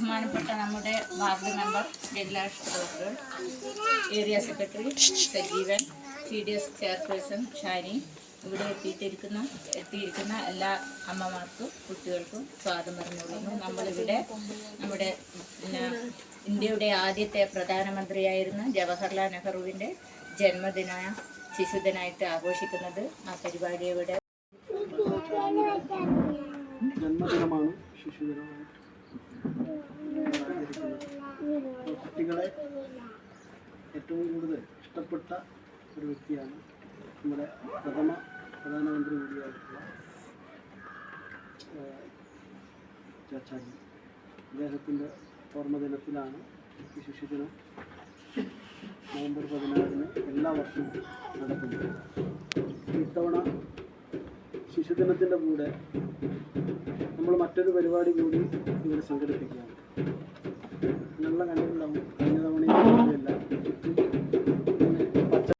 ബഹുമാനപ്പെട്ട നമ്മുടെ ward member ജഗലാഷ് area secretary Sajeevan C D S chairperson Shani ഇവിടെ എത്തിയിട്ടിരിക്കുന്ന എത്തിയിരിക്കുന്ന എല്ലാ അമ്മമാർക്കും കുട്ടികൾക്കും സ്വാഗതം പറഞ്ഞുകൊള്ളുന്നു. നമ്മളിവിടെ നമ്മുടെ ഇന്ത്യയുടെ ആദ്യത്തെ പ്രധാനമന്ത്രിയായിരുന്ന ജവഹർലാൽ നെഹ്റുവിന്റെ ജന്മദിന ശിശുദിനായിട്ട് ആഘോഷിക്കുന്നത് ആ പരിപാടി ഇവിടെ ജന്മദിനമാണ് ശിശുദിനമായിട്ട്. കുട്ടികളെ ഏറ്റവും കൂടുതൽ ഇഷ്ടപ്പെട്ട ഒരു വ്യക്തിയാണ് നമ്മുടെ പ്രഥമ പ്രധാനമന്ത്രി കൂടിയായിട്ടുള്ള ചാച്ചാജി. അദ്ദേഹത്തിന്റെ ഓർമ്മ ദിനത്തിലാണ് ഈ ശിശുദിനം നവംബർ പതിനാറിന് എല്ലാ വർഷവും നടക്കുന്നത്. ഇത്തവണ ശിശുദിനത്തിന്റെ കൂടെ നമ്മൾ മറ്റൊരു പരിപാടി കൂടി ഇവിടെ സംഘടിപ്പിക്കുകയാണ്. നല്ല കണ്ടിട്ടുണ്ടാവും കഴിഞ്ഞ തവണ പച്ച